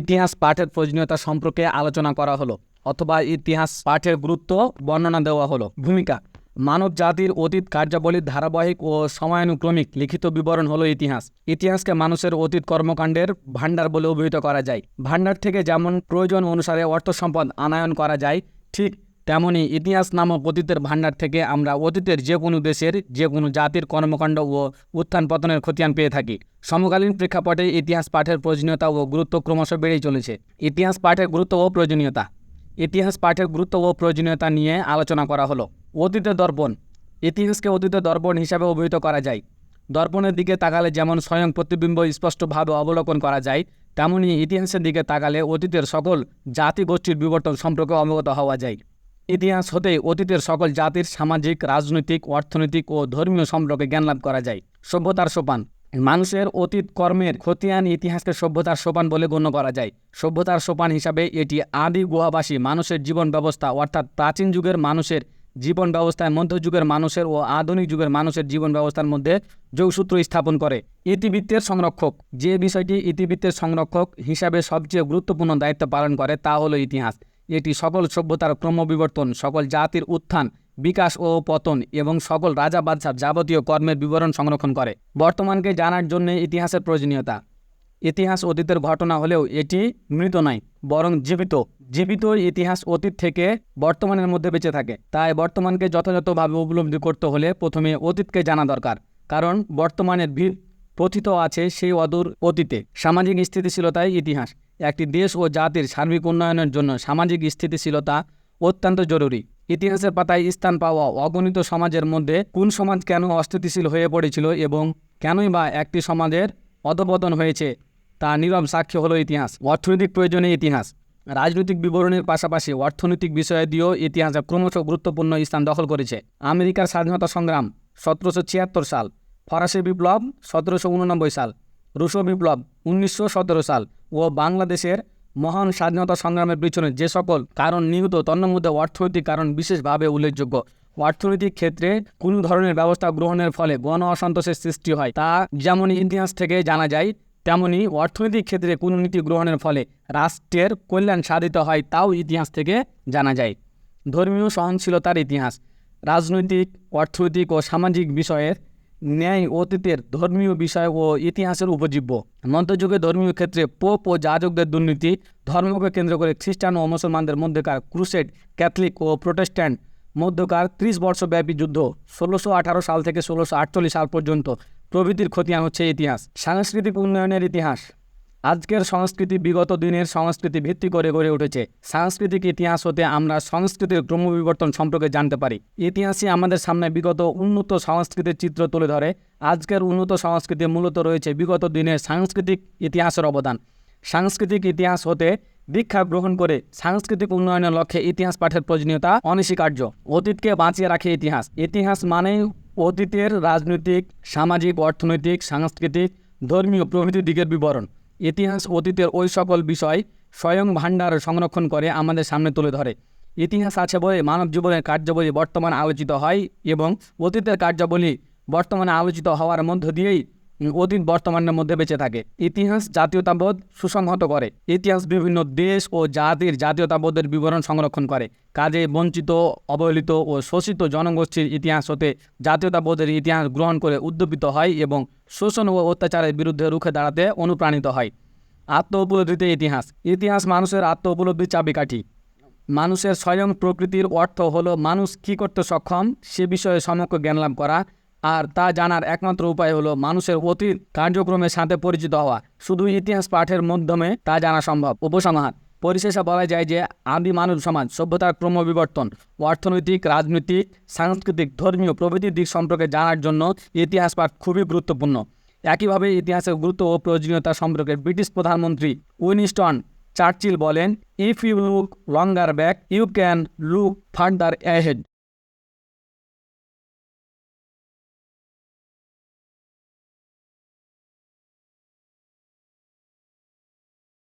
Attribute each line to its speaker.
Speaker 1: ইতিহাস পাঠের প্রয়োজনীয়তা সম্পর্কে আলোচনা করা হলো, অথবা ইতিহাস পাঠের গুরুত্ব বর্ণনা দেওয়া হলো। ভূমিকা, মানব জাতির অতীত কার্যাবলীর ধারাবাহিক ও সময়ানুক্রমিক লিখিত বিবরণ হলো ইতিহাস। ইতিহাসকে মানুষের অতীত কর্মকাণ্ডের ভাণ্ডার বলে অভিহিত করা যায়। ভাণ্ডার থেকে যেমন প্রয়োজন অনুসারে অর্থ সম্পদ আনায়ন করা যায়, ঠিক তেমনি ইতিহাস নামক অতীতের ভাণ্ডার থেকে আমরা অতীতের যে কোনো দেশের, যে কোনো জাতির কর্মকাণ্ড ও উত্থান পতনের খতিয়ান পেয়ে থাকি। সমকালীন প্রেক্ষাপটে ইতিহাস পাঠের প্রয়োজনীয়তা ও গুরুত্ব ক্রমশ বেড়েই চলেছে। ইতিহাস পাঠের গুরুত্ব ও প্রয়োজনীয়তা। ইতিহাস পাঠের গুরুত্ব ও প্রয়োজনীয়তা নিয়ে আলোচনা করা হলো। অতীতের দর্পণ। ইতিহাসকে অতীতের দর্পণ হিসাবে অভিহিত করা যায়। দর্পণের দিকে তাকালে যেমন স্বয়ং প্রতিবিম্ব স্পষ্টভাবে অবলোকন করা যায়, তেমনি ইতিহাসের দিকে তাকালে অতীতের সকল জাতিগোষ্ঠীর বিবর্তন সম্পর্কে অবগত হওয়া যায়। ইতিহাস হতে অতীতের সকল জাতির সামাজিক, রাজনৈতিক, অর্থনৈতিক ও ধর্মীয় সম্পর্কে জ্ঞান লাভ করা যায়। সভ্যতার সোপান। মানুষের অতীত কর্মের খতিয়ান ইতিহাসকে সভ্যতার সোপান বলে গণ্য করা যায়। সভ্যতার সোপান হিসাবে এটি আদি গুহাবাসী মানুষের জীবন ব্যবস্থা, অর্থাৎ প্রাচীন যুগের মানুষের জীবন ব্যবস্থায় মধ্যযুগের মানুষের ও আধুনিক যুগের মানুষের জীবন ব্যবস্থার মধ্যে যোগসূত্র স্থাপন করে। ইতিবৃত্তের সংরক্ষক। যে বিষয়টি ইতিবৃত্তের সংরক্ষক হিসাবে সবচেয়ে গুরুত্বপূর্ণ দায়িত্ব পালন করে তা হলো ইতিহাস। এটি সকল সভ্যতার ক্রমবিবর্তন সকল জাতির উত্থান, বিকাশ ও পতন এবং সকল রাজা বাদশার যাবতীয় কর্মের বিবরণ সংরক্ষণ করে। বর্তমানকে জানার জন্য ইতিহাসের প্রয়োজনীয়তা। ইতিহাস অতীতের ঘটনা হলেও এটি মৃত নয়, বরং জীবিত। জীবিত ইতিহাস অতীত থেকে বর্তমানের মধ্যে বেঁচে থাকে। তাই বর্তমানকে যথাযথভাবে উপলব্ধি করতে হলে প্রথমে অতীতকে জানা দরকার, কারণ বর্তমানের ভিড় প্রথিত আছে সেই অদূর অতীতে। সামাজিক স্থিতিশীলতাই ইতিহাস। একটি দেশ ও জাতির সার্বিক উন্নয়নের জন্য সামাজিক স্থিতিশীলতা অত্যন্ত জরুরি। ইতিহাসের পাতায় স্থান পাওয়া অগণিত সমাজের মধ্যে কোন সমাজ কেন অস্থিতিশীল হয়ে পড়েছিল এবং কেনই বা একটি সমাজের অধপতন হয়েছে, তা নীরব সাক্ষ্য হলো ইতিহাস, অর্থনৈতিক প্রয়োজনে ইতিহাস। রাজনৈতিক বিবরণের পাশাপাশি অর্থনৈতিক বিষয় দিয়েও ইতিহাসে ক্রমশ গুরুত্বপূর্ণ স্থান দখল করেছে। আমেরিকার স্বাধীনতা সংগ্রাম, সতেরোশো ছিয়াত্তর সাল, ফরাসি বিপ্লব, সতেরোশো উননব্বই সাল। রুশো বিপ্লব উনিশশো সতেরো সাল ও বাংলাদেশের মহান স্বাধীনতা সংগ্রামের পিছনে যে সকল কারণ নিহিত, তন্মধ্যে অর্থনৈতিক কারণ বিশেষভাবে উল্লেখযোগ্য। অর্থনৈতিক ক্ষেত্রে কোনো ধরনের ব্যবস্থা গ্রহণের ফলে গণ অসন্তোষের সৃষ্টি হয়। তা যেমন ইতিহাস থেকে জানা যায় তেমনি অর্থনৈতিক ক্ষেত্রে কোনো নীতি গ্রহণের ফলে রাষ্ট্রের কল্যাণ সাধিত হয় তাও ইতিহাস থেকে জানা যায়। ধর্মীয় সহনশীলতার ইতিহাস, রাজনৈতিক, অর্থনৈতিক ও সামাজিক বিষয়ের ন্যায় অতীতের ধর্মীয় বিষয় ও ইতিহাসের উপজীব্য মধ্যযুগে ধর্মীয় ক্ষেত্রে পোপ ও যাজকদের দুর্নীতি ধর্মকে কেন্দ্র করে খ্রিস্টান ও মুসলমানদের মধ্যেকার ক্রুসেড ক্যাথলিক ও প্রোটেস্ট্যান্ট মধ্যকার ত্রিশ বর্ষব্যাপী যুদ্ধ ষোলোশো আঠারো সাল থেকে ষোলোশো আটচল্লিশ সাল পর্যন্ত। প্রভৃতির খতিয়ান হচ্ছে ইতিহাস, সাংস্কৃতিক উন্নয়নের ইতিহাস। আজকের সংস্কৃতি বিগত দিনের সংস্কৃতি ভিত্তি করে গড়ে উঠেছে। সাংস্কৃতিক ইতিহাস হতে আমরা সংস্কৃতির ক্রমবিবর্তন সম্পর্কে জানতে পারি। ইতিহাসই আমাদের সামনে বিগত উন্নত সংস্কৃতির চিত্র তুলে ধরে। আজকের উন্নত সংস্কৃতি মূলত রয়েছে বিগত দিনের সাংস্কৃতিক ইতিহাসের অবদান। সাংস্কৃতিক ইতিহাস হতে দীক্ষা গ্রহণ করে সাংস্কৃতিক উন্নয়নের লক্ষ্যে ইতিহাস পাঠের প্রয়োজনীয়তা অনস্বীকার্য। অতীতকে বাঁচিয়ে রাখে ইতিহাস। ইতিহাস মানেই অতীতের রাজনৈতিক, সামাজিক, অর্থনৈতিক, সাংস্কৃতিক, ধর্মীয় প্রভৃতি দিকের বিবরণ। ইতিহাস, অতীতের ওই সকল বিষয় স্বয়ং ভাণ্ডার সংরক্ষণ করে আমাদের সামনে তুলে ধরে। ইতিহাস আছে বলে মানব জীবনের কার্যাবলী বর্তমান আলোচিত হয় এবং অতীতের কার্যাবলী বর্তমানে আলোচিত হওয়ার মধ্য দিয়েই অতীত বর্তমানের মধ্যে বেঁচে থাকে। ইতিহাস জাতীয়তাবোধ সুসংহত করে। ইতিহাস বিভিন্ন দেশ ও জাতির জাতীয়তাবোধের বিবরণ সংরক্ষণ করে। কাজে বঞ্চিত, অবহেলিত ও শোষিত জনগোষ্ঠীর ইতিহাস হতে জাতীয়তাবোধের ইতিহাস গ্রহণ করে উদ্যোপিত হয় এবং শোষণ ও অত্যাচারের বিরুদ্ধে রুখে দাঁড়াতে অনুপ্রাণিত হয়। আত্ম উপলব্ধিতে ইতিহাস। ইতিহাস মানুষের আত্ম উপলব্ধির চাবিকাঠি। মানুষের স্বয়ং প্রকৃতির অর্থ হলো মানুষ কী করতে সক্ষম সে বিষয়ে সমগ্র জ্ঞান লাভ করা আর তা জানার একমাত্র উপায় হলো মানুষের অতীত কার্যক্রমের সাথে পরিচিত হওয়া। শুধু ইতিহাস পাঠের মাধ্যমে তা জানা সম্ভব। উপসংহার, পরিশেষে বলা যায় যে আদি মানব সমাজ সভ্যতার ক্রমবিবর্তন, অর্থনৈতিক, রাজনৈতিক, সাংস্কৃতিক, ধর্মীয় প্রভৃতি দিক সম্পর্কে জানার জন্য ইতিহাস পাঠ খুবই গুরুত্বপূর্ণ। একইভাবে ইতিহাসের গুরুত্ব ও প্রয়োজনীয়তা সম্পর্কে ব্রিটিশ প্রধানমন্ত্রী উইনিস্টন চার্চিল বলেন, if you look longer back you can look further ahead